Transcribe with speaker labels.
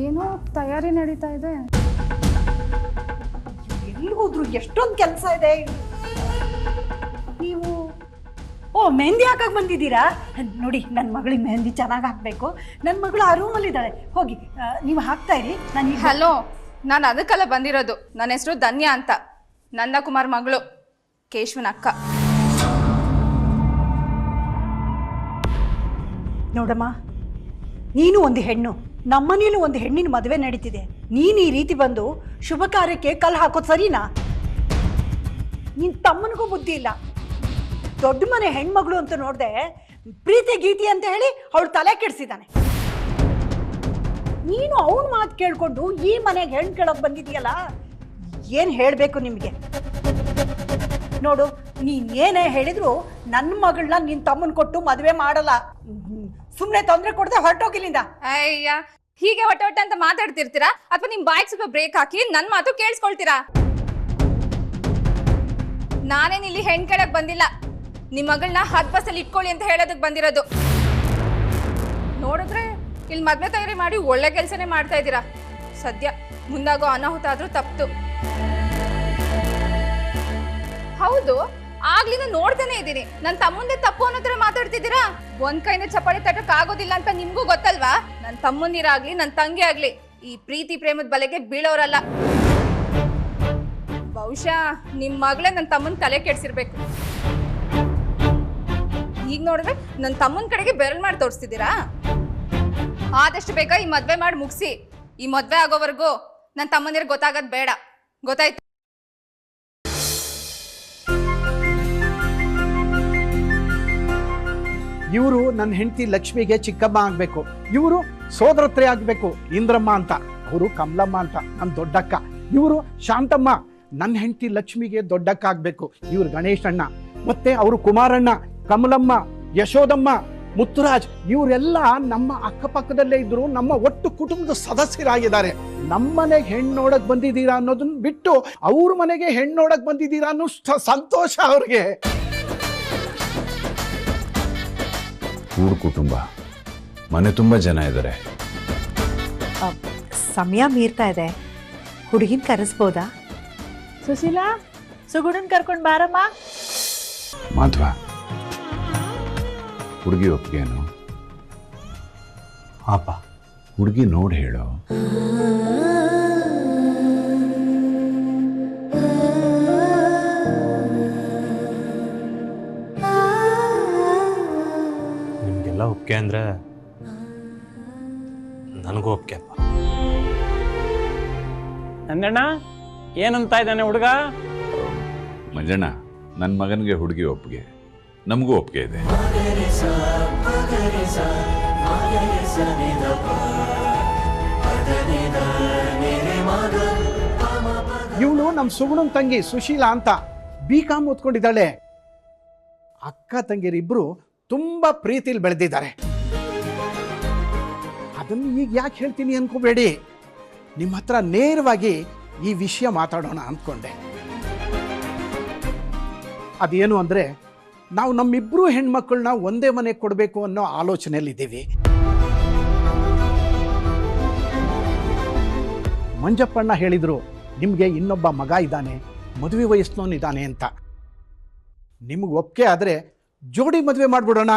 Speaker 1: ತಯಾರಿ ನಡೀತಾ ಇದೆ.
Speaker 2: ಎಲ್ಲಿ ಹೋದ್ರು ಎಷ್ಟೊಂದು ಕೆಲಸ ಇದೆ. ನೀವು ಓ ಮೆಹಂದಿ ಹಾಕಕ್ ಬಂದಿದ್ದೀರಾ? ನೋಡಿ ನನ್ನ ಮಗಳಿಗೆ ಮೆಹಂದಿ ಚೆನ್ನಾಗಿ ಹಾಕ್ಬೇಕು. ನನ್ನ ಮಗಳು ಆ ರೂಮಲ್ಲಿದ್ದಾಳೆ ಹೋಗಿ ಆ, ನೀವು ಹಾಕ್ತಾ ಇರಿ. ನಾನು ಈಗ
Speaker 1: ಹಲೋ ನಾನು ಅದಕ್ಕೆಲ್ಲ ಬಂದಿರೋದು. ನನ್ನ ಹೆಸರು ಧನ್ಯ ಅಂತ. ನಂದಕುಮಾರ್ ಮಗಳು. ಕೇಶವನ ಅಕ್ಕ.
Speaker 2: ನೋಡಮ್ಮ ನೀನು ಒಂದು ಹೆಣ್ಣು. ನಮ್ಮನೇಲೂ ಒಂದು ಹೆಣ್ಣಿನ ಮದುವೆ ನಡೀತಿದೆ. ನೀನು ಈ ರೀತಿ ಬಂದು ಶುಭ ಕಾರ್ಯಕ್ಕೆ ಕಲ್ಲು ಹಾಕೋದು ಸರಿನಾ? ನಿನ್ ತಮ್ಮನಿಗೂ ಬುದ್ಧಿ ಇಲ್ಲ. ದೊಡ್ಡ ಮನೆ ಹೆಣ್ಮಗಳು ಅಂತ ನೋಡಿದೆ ಪ್ರೀತಿ ಗೀತಿ ಅಂತ ಹೇಳಿ ಅವಳು ತಲೆ ಕೆಡಿಸಿದಾನೆ. ನೀನು ಅವನ ಮಾತು ಕೇಳ್ಕೊಂಡು ಈ ಮನೆಗೆ ಹೆಣ್ಣು ಕೇಳೋಕೆ ಬಂದಿದೆಯಲ್ಲ, ಏನು ಹೇಳಬೇಕು ನಿಮಗೆ? ನೋಡು, ನೀನ್ ಏನೇ ಹೇಳಿದ್ರು ನನ್ನ ಮಗಳನ್ನ ನಿನ್ ತಮ್ಮನ್ ಕೊಟ್ಟು ಮದುವೆ ಮಾಡಲ್ಲ. ಸುಮ್ಮನೆ ತೊಂದರೆ ಕೊಡದೆ ಹೊರಟೋಗಿಲ್ಲಿಂದ
Speaker 1: ಅಯ್ಯ ಹೀಗೆ ಹೊಟ್ಟೆ ಹೊಟ್ಟೆ ಅಂತ ಮಾತಾಡ್ತಿರ್ತೀರಾ? ಅಥವಾ ನಿಮ್ ಬಾಯ್ಗೆ ಸ್ವಲ್ಪ ಬ್ರೇಕ್ ಹಾಕಿ ನನ್ನ ಮಾತು ಕೇಳಿಸ್ಕೊಳ್ತೀರಾ? ನಾನೇನ್ ಇಲ್ಲಿ ಹೆಣ್ ಕೇಳಕ್ ಬಂದಿಲ್ಲ. ನಿಮ್ ಮಗಳನ್ನ ಹತ್ ಬಸ್ಸಲ್ಲಿ ಇಟ್ಕೊಳ್ಳಿ ಅಂತ ಹೇಳೋದಕ್ ಬಂದಿರೋದು. ನೋಡಿದ್ರೆ ಇಲ್ಲಿ ಮದ್ವೆ ತಯಾರಿ ಮಾಡಿ ಒಳ್ಳೆ ಕೆಲಸನೇ ಮಾಡ್ತಾ ಇದ್ದೀರಾ? ಸದ್ಯ ಮುಂದಾಗೋ ಅನಾಹುತ ಆದ್ರೂ ತಪ್ತು. ಹೌದು ಆಗ್ಲಿಂದ ನೋಡ್ತಾನೆ ಇದ್ದೀನಿ. ನನ್ನ ತಮ್ಮಂದೆ ತಪ್ಪು ಅನ್ನೋ ತರ ಮಾತಾಡ್ತಿದ್ದೀರಾ? ಒಂದ್ ಕೈನ ಚಪಾಳಿ ತಟ್ಟಕ್ ಆಗೋದಿಲ್ಲ ಅಂತ ನಿಮ್ಗೂ ಗೊತ್ತಲ್ವಾ? ನನ್ನ ತಮ್ಮಂದಿರಾಗ್ಲಿ ನನ್ನ ತಂಗಿ ಆಗ್ಲಿ, ಈ ಪ್ರೀತಿ ಪ್ರೇಮದ ಬಲೆಗೆ ಬೀಳೋರಲ್ಲ. ಬಹುಶಃ ನಿಮ್ ಮಗಳೇ ನನ್ನ ತಮ್ಮನ ತಲೆ ಕೆಡ್ಸಿರ್ಬೇಕು. ಈಗ ನೋಡಿದ್ರೆ ನನ್ನ ತಮ್ಮನ ಕಡೆಗೆ ಬೆರಳು ಮಾಡಿ ತೋರಿಸ್ತಿದ್ದೀರಾ? ಆದಷ್ಟು ಬೇಗ ಈ ಮದ್ವೆ ಮಾಡಿ ಮುಗಿಸಿ. ಈ ಮದ್ವೆ ಆಗೋವರೆಗೂ ನನ್ನ ತಮ್ಮಂದಿರಿಗೆ ಗೊತ್ತಾಗೋದು ಬೇಡ. ಗೊತ್ತಾಯ್ತು?
Speaker 3: ಇವರು ನನ್ನ ಹೆಂಡತಿ ಲಕ್ಷ್ಮಿಗೆ ಚಿಕ್ಕಮ್ಮ ಆಗ್ಬೇಕು. ಇವರು ಸೋದರತ್ರೆ ಆಗ್ಬೇಕು, ಇಂದ್ರಮ್ಮ ಅಂತ. ಅವರು ಕಮಲಮ್ಮ ಅಂತ ನನ್ನ ದೊಡ್ಡಕ್ಕ. ಇವರು ಶಾಂತಮ್ಮ ನನ್ನ ಹೆಂಡತಿ ಲಕ್ಷ್ಮಿಗೆ ದೊಡ್ಡಕ್ಕ ಆಗ್ಬೇಕು. ಇವರು ಗಣೇಶಣ್ಣ ಮತ್ತೆ ಅವರು ಕುಮಾರಣ್ಣ, ಕಮಲಮ್ಮ, ಯಶೋದಮ್ಮ, ಮುತ್ತುರಾಜ್, ಇವರೆಲ್ಲ ನಮ್ಮ ಅಕ್ಕಪಕ್ಕದಲ್ಲೇ ಇದ್ರು, ನಮ್ಮ ಒಟ್ಟು ಕುಟುಂಬದ ಸದಸ್ಯರಾಗಿದ್ದಾರೆ. ನಮ್ಮನೆ ಹೆಣ್ಣು ನೋಡಕ್ ಬಂದಿದ್ದೀರಾ ಅನ್ನೋದನ್ನ ಬಿಟ್ಟು ಅವ್ರ ಮನೆಗೆ ಹೆಣ್ಣು ನೋಡಕ್ ಬಂದಿದ್ದೀರಾ ಅನ್ನೋ ಸಂತೋಷ ಅವ್ರಿಗೆ.
Speaker 4: ಕೂಡು ಕುಟುಂಬ. ಮನೆ ತುಂಬಾ ಜನ ಇದ್ದಾರೆ
Speaker 5: ಸಮಯ ಮೀರ್ತಾ ಇದೆ. ಹುಡುಗಿನ ಕರೆಸ್ಬೋದಾ? ಸುಶೀಲಾ ಸುಗುಣನ್ ಕರ್ಕೊಂಡ್ ಬಾರಮ್ಮ.
Speaker 4: ಮಾಧ್ವ. ಹುಡುಗಿ ಒಪ್ಪಿಗೆನು
Speaker 6: ಅಪ್ಪ
Speaker 4: ಹುಡುಗಿ ನೋಡಿ ಹೇಳು.
Speaker 6: ನಿಮಗೆಲ್ಲ ಒಪ್ಪಿಗೆ ಅಂದರೆ ನನಗೂ ಒಪ್ಪಿಗೆ ಅಪ್ಪ.
Speaker 7: ನಂದಣ್ಣ ಏನಂತ ಇದ್ದಾನೆ ಹುಡುಗ?
Speaker 4: ಮಂಜಣ್ಣ ನನ್ನ ಮಗನಿಗೆ ಹುಡುಗಿ ಒಪ್ಪಿಗೆ ನಮಗೂ ಒಪ್ಪಿಗೆ ಇದೆ.
Speaker 3: ಇವಳು ನಮ್ಮ ಸುಗುಣನ್ ತಂಗಿ ಸುಶೀಲಾ ಅಂತ ಬಿ ಕಾಮ್ ಓದ್ಕೊಂಡಿದ್ದಾಳೆ. ಅಕ್ಕ ತಂಗಿಯರಿಬ್ರು ತುಂಬಾ ಪ್ರೀತಿಲಿ ಬೆಳೆದಿದ್ದಾರೆ. ಅದನ್ನು ಈಗ ಯಾಕೆ ಹೇಳ್ತೀನಿ ಅನ್ಕೋಬೇಡಿ. ನಿಮ್ಮ ಹತ್ರ ನೇರವಾಗಿ ಈ ವಿಷಯ ಮಾತಾಡೋಣ ಅಂದ್ಕೊಂಡೆ. ಅದೇನು ಅಂದರೆ, ನಾವು ನಮ್ಮಿಬ್ಬರು ಹೆಣ್ಮಕ್ಳನ್ನ ಒಂದೇ ಮನೆಗೆ ಕೊಡಬೇಕು ಅನ್ನೋ ಆಲೋಚನೆಯಲ್ಲಿದ್ದೀವಿ. ಮಂಜಪ್ಪಣ್ಣ ಹೇಳಿದರು, ನಿಮಗೆ ಇನ್ನೊಬ್ಬ ಮಗ ಇದ್ದಾನೆ, ಮದುವೆ ವಯಸ್ಸಿನವನಿದ್ದಾನೆ ಅಂತ. ನಿಮಗೆ ಒಪ್ಪಿಗೆ ಆದರೆ ಜೋಡಿ ಮದುವೆ ಮಾಡಿಬಿಡೋಣ